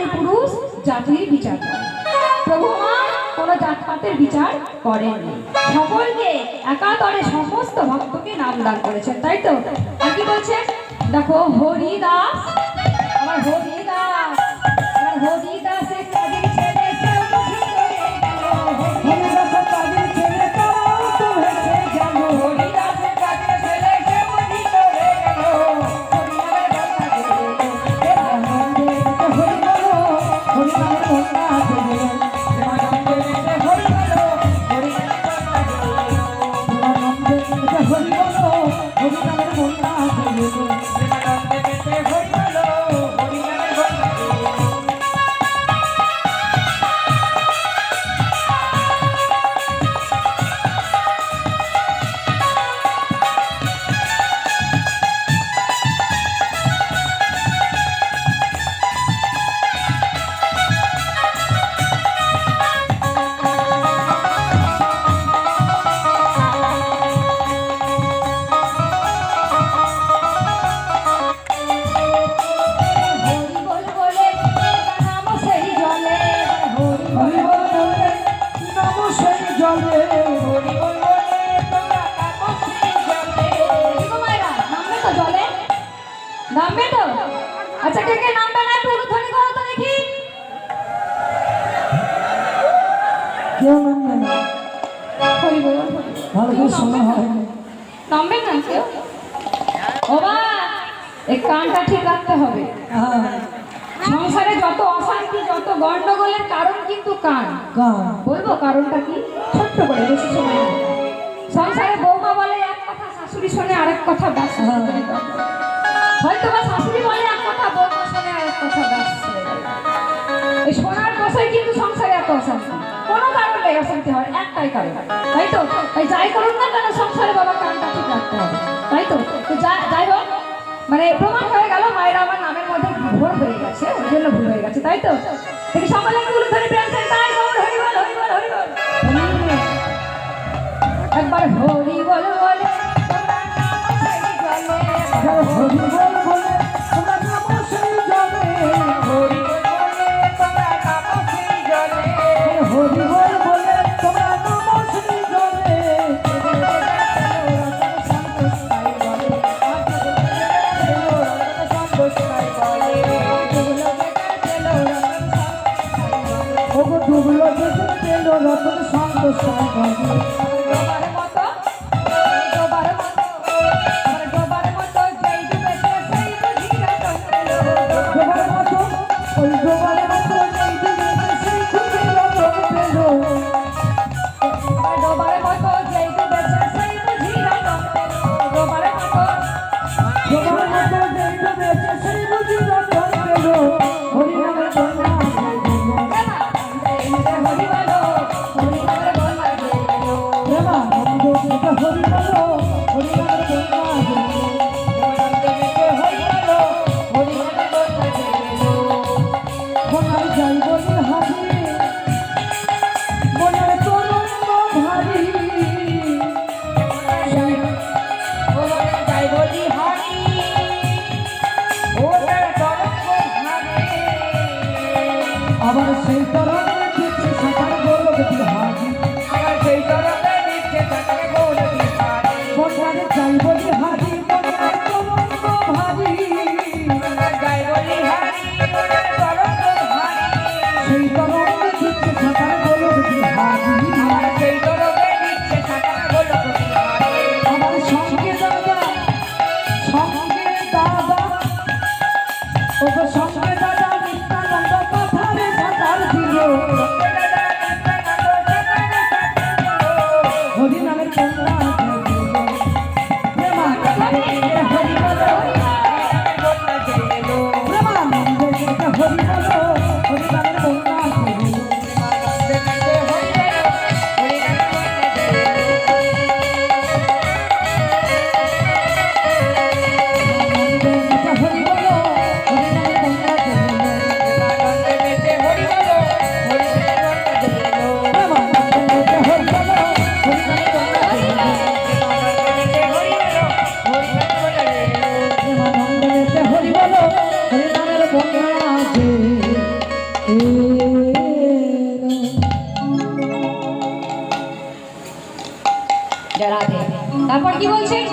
নারী পুরুষ, জাতির বিচার করে প্রভু কোনো জাতপাতের বিচার করেন সকলকে একাতরে সমস্ত ভক্তকে নাম দান করেছেন, তাই তো? আর কি বলছেন? দেখো, হরিদাস, আমার হরিদাস, আমার হরিদাসের নামবে তো আচ্ছা কে কে নামবে না একটু উলুধ্বনি করো তো দেখি কেউ নামবে না। ভালো করে শোনা? হয়নি নামবে না। কেউ ও বা এই কানটা ঠিক রাখতে হবে। হ্যাঁ। সংসারে যত অশান্তি যত গন্ডগোলের কারণ কিন্তু কান বলব কারণটা কি? ছোট্ট করে বেশি সময় সংসারে বৌমা বলে এক কথা শাশুড়ি শোনে আরেক কথা ব্যাস। হ্যাঁ। হয়তো বা শাশুড়ি বলে এক কথা বৌমা শোনে আরেক কথা ব্যাস। এই শোনার বসে কিন্তু সংসারে এত অশান্তি। কোনো কারণ নেই অশান্তি হয় একটাই কারণ। তাই তো? যাই করুন না কেন সংসারে বাবা কানটা ঠিক রাখতে হবে। তাই তো? যাই হোক মানে প্রমাণ হয়ে গেল মায়ের আমার নামের মধ্যে ভুল হয়ে গেছে, ওই জন্য ভুল হয়ে গেছে, তাই তো সকলে ধরে তাই একবার হরি বল বলে। হরি বল ওগো ডুবলো যেতে পেল রতন সন্তোষ আবার সেই তরঙ্গে দিচ্ছে সাকার গৌরব বিহারি। কোনায় যাই বলি হারি মনের তরঙ্গ ভারী সেই তরঙ্গে দিচ্ছে সাকার গৌরব বিহারি। আমার সঙ্গে দাদা সঙ্গে দাদা, ওগো সঙ্গে কি বলছে বিষ্ণুপ্রিয়া বলছে "ওরে,